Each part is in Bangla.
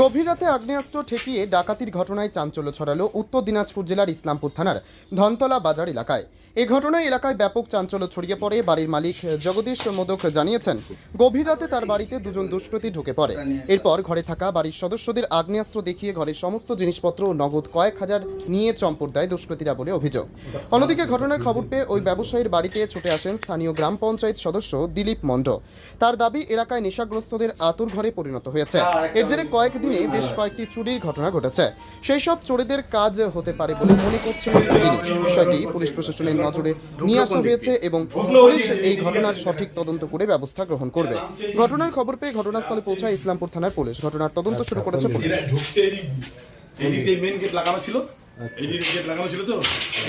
গভীর রাতে আগ্নেয়াস্ত্র ঠেকিয়ে ডাকাতির ঘটনায় চাঞ্চল্য ছড়ালো উত্তর দিনাজপুর জেলার ইসলামপুর থানার ধনতলা বাজার এলাকায়। এ ঘটনায় এলাকায় ব্যাপক চাঞ্চল্য ছড়িয়ে পড়ে বাড়ির মালিক জগদীশ মোদক জানিয়েছেন, গভীর রাতে তার বাড়িতে দুজন দুষ্কৃতী ঢুকে পড়ে। এরপর ঘরে থাকা বাড়ির সদস্যদের আগ্নেয়াস্ত্র দেখিয়ে ঘরের সমস্ত জিনিসপত্র নগদ কয়েক হাজার নিয়ে চম্পট দেয় দুষ্কৃতীরা বলে অভিযোগ। অন্যদিকে ঘটনার খবর পেয়ে ওই ব্যবসায়ীর বাড়িতে ছুটে আসেন স্থানীয় গ্রাম পঞ্চায়েত সদস্য দিলীপ মণ্ড তার দাবি, এলাকায় নেশাগ্রস্তদের আতুর ঘরে পরিণত হয়েছে। এর জেরে কয়েকদিনে বেশ কয়েকটি চুরির ঘটনা ঘটেছে। সেই সব চোরেদের কাজ হতে পারে বলে মনে করছেন তিনি। বিষয়টি পুলিশ প্রশাসনের নজরে নিয়ে আসা হয়েছে এবং পুলিশ এই ঘটনার সঠিক তদন্ত করে ব্যবস্থা গ্রহণ করবে। ঘটনার খবর পেয়ে ঘটনাস্থলে পৌঁছায় ইসলামপুর থানার পুলিশ। ঘটনার তদন্ত শুরু করেছে পুলিশ। এদিক দিয়ে। মেন গেট লাগানো ছিল। এদিক গেট লাগানো ছিল তো?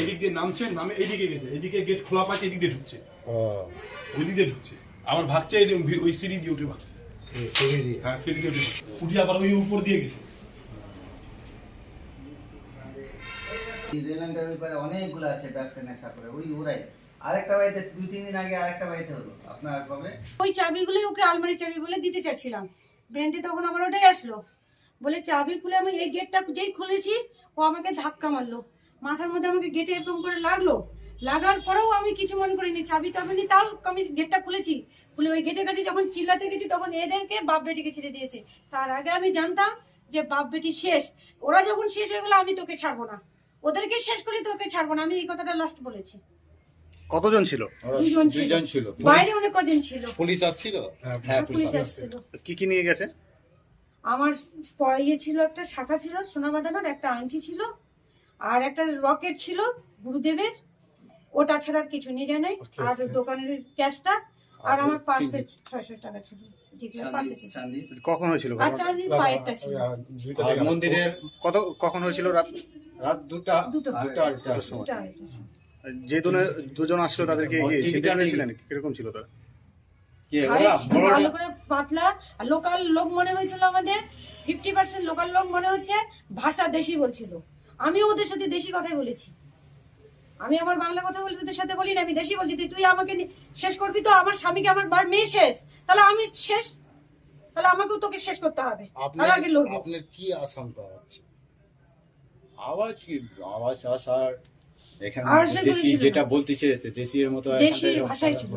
এদিক দিয়ে নামছে নামে এইদিকে গেছে। এদিকে গেট খোলা পাচ্ছে এদিক দিয়ে ঢুকছে। ওই দিক দিয়ে ঢুকছে। আবার ভাগছে ওই সিঁড়ি দিয়ে উঠে ভাগছে। সিঁড়ি দিয়ে। হ্যাঁ সিঁড়ি দিয়ে উঠে উঠে আবার ওই উপর দিয়ে গেছে। রেললাইনটার ব্যাপারে অনেকগুলো আছে ব্যবসা নেশা করে ওই ওরাই। আরেকটা বাড়িতে দুই তিন দিন আগে আরেকটা বাড়িতে হলো। আপনার কবে ওই চাবিগুলো ওকে আলমারি চাবি বলে দিতে চাচ্ছিলাম। ব্রেন্ডে তখন আমার ওটাই আসলো। বলে চাবি খুলে আমি এই গেটটা যেই খুলেছি ও আমাকে ধাক্কা মারলো। মাথার মধ্যে আমাকে গেটে এরকম করে লাগল। লাগার পরেও আমি কিছু মনে করিনি চাবি টাবিনি তাও আমি গেটটা খুলেছি। খুলে ওই গেটের কাছে যখন চিল্লাতে গেছি তখন এদেরকে বাপ বেটিকে ছেড়ে দিয়েছে। তার আগে আমি জানতাম যে বাপ বেটি শেষ। ওরা যখন শেষ হয়ে গেলো আমি তোকে ছাড়বো না। ওদেরকে শেষ করে তোকে ছাড়বো না। আমি এই কথাটা লাস্ট বলেছি। কতজন ছিল? দুজন ছিল। বাইরে অনেক কজন ছিল। পুলিশ আসছিল? হ্যাঁ পুলিশ আসছিল। কি কি নিয়ে গেছে? আমার ইয়ে ছিল একটা শাখা ছিল সোনা বাঁধানোর একটা আংটি ছিল। আর একটা রকেট ছিল গুরুদেবের ওটা ছাড়া আর কিছু নিয়ে যায় নাই। আর দোকানের ক্যাশটা আর আমার পার্সে ছয়শো টাকা ছিল। কখন হয়েছিল? মন্দিরের কত কখন হয়েছিল রাত? রাত দুটা দুটো। দুটা। যে দুজন আসলো তাদেরকে ও, চিনতে পেরেছিলেন? কীরকম ছিল তারা? ভালো করে পাতলা আর লোকাল লোক মনে হয়েছিল আমাদের? ফিফটি পার্সেন্ট লোকাল লোক মনে হচ্ছে ভাষা দেশি বলছিল। আমিও ওদের সাথে দেশি কথাই বলেছি। আমি আমার বাংলা কথা বলে তোদের সাথে বলি না আমি দেশি বলছি। তুই আমাকে শেষ করবি তো? আমার স্বামীকে আমার বার মেয়ে শেষ। তাহলে আমি শেষ? তাহলে আমাকেও তোকে শেষ করতে হবে। আপনার কি আশঙ্কা আছে? আওয়াজ কি আওয়াজ আসার এখানে দেশি যেটা বলতেছে দেশির মতো দেশি এখানটায় ভাষাই ছিল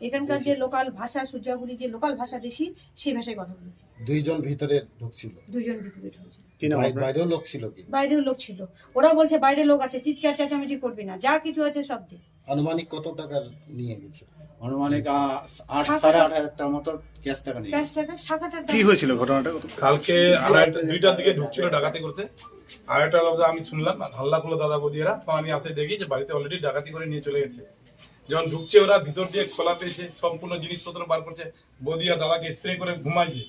এখানকার যে লোকাল ভাষা সূর্যাগুড়ি যে লোকাল ভাষা দেশি সেই ভাষায় কথা বলেছে। দুইজন ভিতরে ঢুকছিল দুজন ভিতরে ঢুকেছে কি নাম বাইরেও লোক ছিল কি? বাইরেও লোক ছিল। ওরা বলছে বাইরে লোক আছে চিৎকার চেঁচামেচি করবি না। যা কিছু আছে সব দে। আনুমানিক কত টাকার নিয়ে গেছে? অনুমানিক আহ, আট সাড়ে আট হাজার টাকার মতো ক্যাশ টাকা নিয়ে ক্যাশ টাকা শাখাটার কি হয়েছিল ঘটনাটা? কালকে দুইটার দিকে ঢুকছিল ডাকাতি করতে। আড়াইটা লোক আমি শুনলাম আর হাল্লা করল দাদা বৌদিরা তখন আমি আসে দেখি যে বাড়িতে অলরেডি ডাকাতি করে নিয়ে চলে গেছে। যখন ঢুকছে ওরা, ভিতর দিয়ে খোলা পেয়েছে সম্পূর্ণ জিনিসপত্র বার করছে বৌদি আর দাদাকে স্প্রে করে ঘুমাইছে।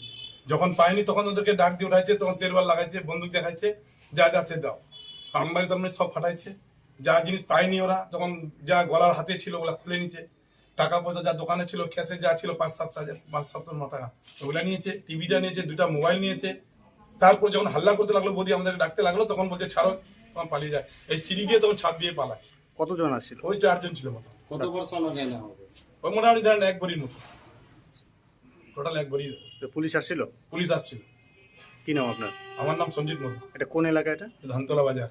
যখন পায়নি তখন ওদেরকে ডাক দিয়ে উঠাইছে, তখন তেলবার লাগাইছে, বন্দুক দেখাইছে, যা যাচ্ছে দাও। আলমারি টালমারি সব ফাটাইছে। যা জিনিস পায়নি ওরা, তখন যা গলার হাতে ছিল ওগুলা খুলে নিচ্ছে টাকা পয়সা যা দোকানে ছিল, ক্যাশে যা ছিল, পাঁচ সাত হাজার, পাঁচ সাত টাকা। ওগুলা নিয়েছে, টিভিটা নিয়েছে দুটা মোবাইল নিয়েছে। তারপর যখন হাল্লা করতে লাগল বৌদি আমাদেরকে ডাকতে লাগল তখন বলছে ছাড়ো তখন পালিয়ে যায়। এই সিঁড়ি দিয়ে তখন ছাদ দিয়ে পালায়। কতজন আসছিল? ওই চারজন ছিল মতো। কত হবে ওই মোটামুটি ধরেন এক ভরির মতো। টোটাল এক ভরি। পুলিশ আসছিল? পুলিশ আসছিল। কি নাম আপনার? আমার নাম সঞ্জিত মধু। এটা কোন এলাকা এটা ধানতলা বাজার।